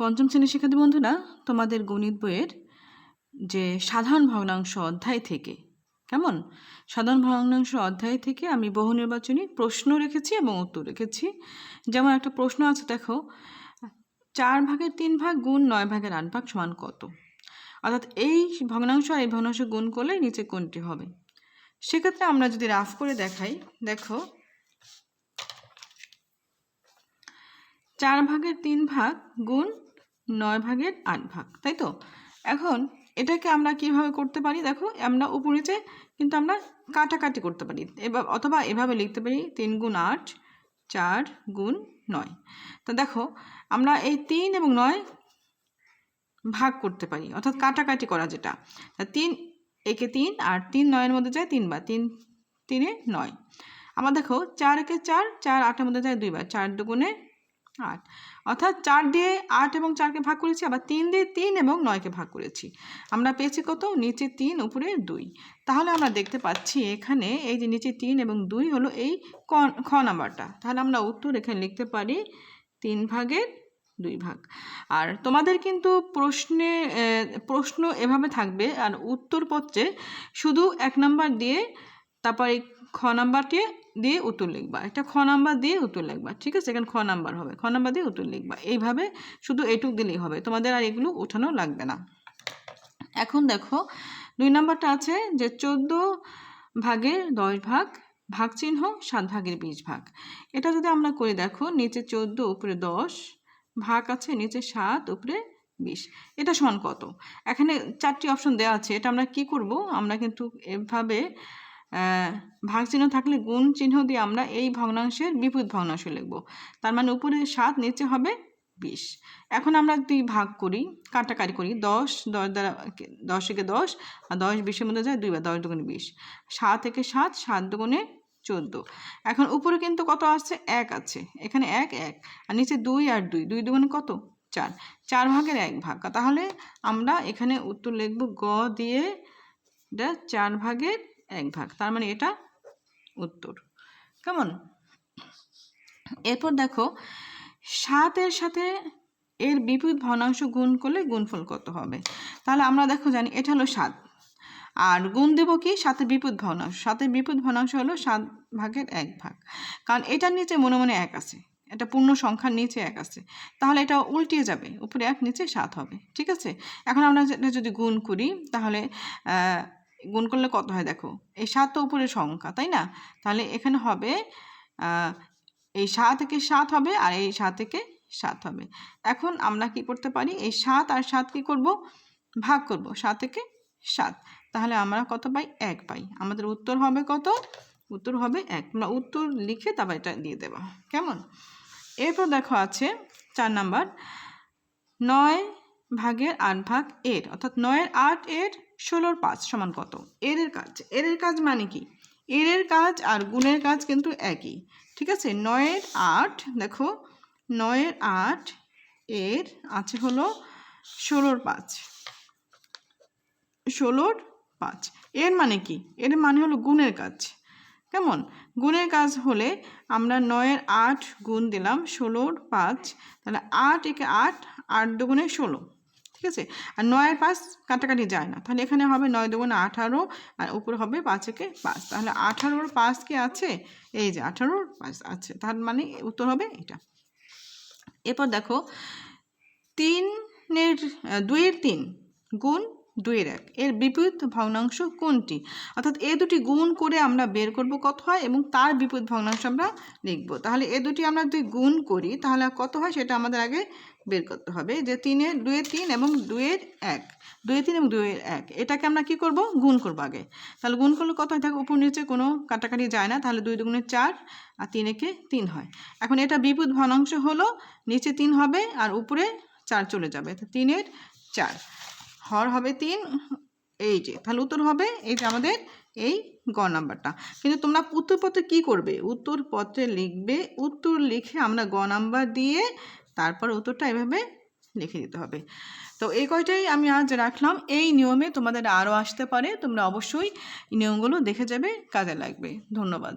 পঞ্চম শ্রেণির শিক্ষার্থী বন্ধুরা, তোমাদের গণিত বইয়ের যে সাধারণ ভগ্নাংশ অধ্যায় থেকে, কেমন? সাধারণ ভগ্নাংশ অধ্যায় থেকে আমি বহু নির্বাচনী প্রশ্ন রেখেছি এবং উত্তর রেখেছি। যেমন একটা প্রশ্ন আছে, দেখো, চার ভাগের তিন ভাগ গুণ নয় ভাগের আট ভাগ সমান কত? অর্থাৎ এই ভগ্নাংশ আর এই ভগ্নাংশ গুণ করলে নিচে কোনটি হবে? সেক্ষেত্রে আমরা যদি রাফ করে দেখাই, দেখো, চার ভাগের তিন ভাগ গুণ নয় ভাগের আট ভাগ, তাই তো? এখন এটাকে আমরা কীভাবে করতে পারি? দেখো, আমরা উপর নিচে কিন্তু আমরা কাটাকাটি করতে পারি। এবার অথবা এভাবে লিখতে পারি, তিন গুণ আট, চার গুণ নয়। তো দেখো, আমরা এই তিন এবং নয় ভাগ করতে পারি, অর্থাৎ কাটাকাটি করা যেটা। তা তিন, একে তিন আর তিন নয়ের মধ্যে যায় তিনবার তিন, তিনে নয়। আবার দেখো, চার একে চার চার আটের মধ্যে যায় দুইবার চার দুগুণে আট। অর্থাৎ চার দিয়ে আট এবং চারকে ভাগ করেছি, আবার তিন দিয়ে তিন এবং নয়কে ভাগ করেছি। আমরা পেয়েছি কত? নিচে তিন, উপরে দুই। তাহলে আমরা দেখতে পাচ্ছি এখানে এই যে নিচে তিন এবং দুই হলো এই খ নাম্বারটা। তাহলে আমরা উত্তর এখানে লিখতে পারি তিন ভাগের দুই ভাগ। আর তোমাদের কিন্তু প্রশ্নে প্রশ্ন এভাবে থাকবে, আর উত্তরপত্রে শুধু এক নাম্বার দিয়ে তারপর খ নাম্বারটি দিয়ে উত্তর লিখবা। এটা খ নাম্বার দিয়ে উত্তর লিখবা, ঠিক আছে? এখানে খ নাম্বার হবে। খ নাম্বার দিয়ে উত্তর লিখবা। এইভাবে শুধু এটুক দিলেই হবে। তোমাদের আর এগুলো উঠানো লাগবে না। এখন দেখো, দুই নাম্বারটা আছে যে চোদ্দ ভাগের দশ ভাগ ভাগ চিহ্ন সাত ভাগের বিশ ভাগ। এটা যদি আমরা করে, দেখো, নিচে চোদ্দ, উপরে দশ, ভাগ আছে নিচে সাত, উপরে বিশ। এটা সমান কত? এখানে চারটি অপশন দেওয়া আছে। এটা আমরা কি করব? আমরা কিন্তু এভাবে ভাগ চিহ্ন থাকলে গুণ চিহ্ন দিয়ে আমরা এই ভগ্নাংশের বিপরীত ভগ্নাংশ লিখব। তার মানে উপরে সাত, নিচে হবে বিশ। এখন আমরা যদি ভাগ করি, কাটাকাটি করি। দশ দশ দ্বারা দশ থেকে দশ, আর দশ বিশের মধ্যে যায় দুইবার দশ দুগুণে বিশ। সাত থেকে সাত সাত দুগুণে চোদ্দ। এখন উপরে কিন্তু কত আছে এক আছে। এখানে এক এক। আর নিচে দুই আর দুই। দুই দুগুণে কত? চার। চার ভাগের এক ভাগ। তাহলে আমরা এখানে উত্তর লিখব গ দিয়ে চার ভাগের এক ভাগ। তার মানে এটা উত্তর। কেমন? এরপর দেখো সাতের সাথে এর বিপরীত ভগ্নাংশ গুণ করলে গুণফল কত হবে? তাহলে আমরা দেখো জানি, এটা হলো সাত। আর গুণ দেবো কি? সাতের বিপরীত ভগ্নাংশ। সাতের বিপরীত ভগ্নাংশ হলো সাত ভাগের এক ভাগ। কারণ এটার নিচে মনে মনে এক আছে। এটা পূর্ণ সংখ্যার নিচে এক আছে। তাহলে এটা উল্টিয়ে যাবে। উপরে এক, নিচে সাত হবে। ঠিক আছে? এখন আমরা যদি গুণ করি, তাহলে গুণ করলে কত হয় দেখো? এই সাত তো উপরের সংখ্যা, তাই না? তাহলে এখানে হবে এই সাত থেকে সাত হবে আর এই সাত থেকে সাত হবে। এখন আমরা কি করতে পারি? এই সাত আর সাত কি করব? ভাগ করব, সাত থেকে সাত। তাহলে আমরা কত পাই? এক পাই। আমাদের উত্তর হবে কত? উত্তর হবে এক। আমরা উত্তর লিখে তারপর এটা দিয়ে দেব। কেমন? এরপর দেখো আছে চার নাম্বার। নয় ভাগের আট ভাগ এর, অর্থাৎ নয়ের আট এর ষোলোর পাঁচ সমান কত? এর কাজ। এর কাজ মানে কি? এর কাজ আর গুণের কাজ কিন্তু একই। ঠিক আছে? নয়ের আট, দেখো, নয়ের আট এর আছে হলো ষোলোর পাঁচ। ষোলোর পাঁচ। এর মানে কি? এর মানে হলো গুণের কাজ। কেমন? গুণের কাজ হলে আমরা নয়ের আট গুণ দিলাম ষোলোর পাঁচ। তাহলে আট একে আট আট দুগুণে ষোলো। ঠিক আছে? আর নয়ের পাঁচ কাটাকাটি যায় না। তাহলে এখানে হবে নয় দুগুণ আঠারো, আর উপরে হবে পাঁচ একে পাঁচ। তাহলে আঠারোর পাঁচ কি আছে? এই যে আঠারোর পাঁচ আছে। তার মানে উত্তর হবে এটা। এরপর দেখো, তিনের, দুইয়ের তিন গুণ দুইয়ের এক। এর বিপরীত ভগ্নাংশ কোনটি? অর্থাৎ এ দুটি গুণ করে আমরা বের করব কত হয় এবং তার বিপরীত ভগ্নাংশ আমরা লিখব। তাহলে এ দুটি আমরা যদি গুণ করি, তাহলে কত হয় সেটা আমাদের আগে বের করতে হবে। যে তিনের দুয়ের তিন এবং দুয়ের এক। দুয়ের তিন এবং দুয়ের এক। এটাকে আমরা কি করব? গুণ করব আগে। তাহলে গুণ করলে কত হয়? থাকে উপর নিচে কোনো কাটাকাটি যায় না। তাহলে দুই দুগুণে চার আর তিন একে তিন হয়। এখন এটা বিপরীত ভগ্নাংশ হলো, নিচে তিন হবে আর উপরে চার চলে যাবে। তিনের চার। হর হবে তিন, এই যে, তাহলে উত্তর হবে, এই যে আমাদের এই গ নাম্বারটা। কিন্তু তোমরা উত্তরপত্রে কি করবে? উত্তরপত্রে লিখবে, উত্তর লিখে আমরা গ নাম্বার দিয়ে তারপর উত্তরটা এভাবে লিখে দিতে হবে। তো এই কয়টাই আমি আজ রাখলাম। এই নিয়মে তোমাদের আরও আসতে পারে। তোমরা অবশ্যই নিয়মগুলো দেখে যাবে, কাজে লাগবে। ধন্যবাদ।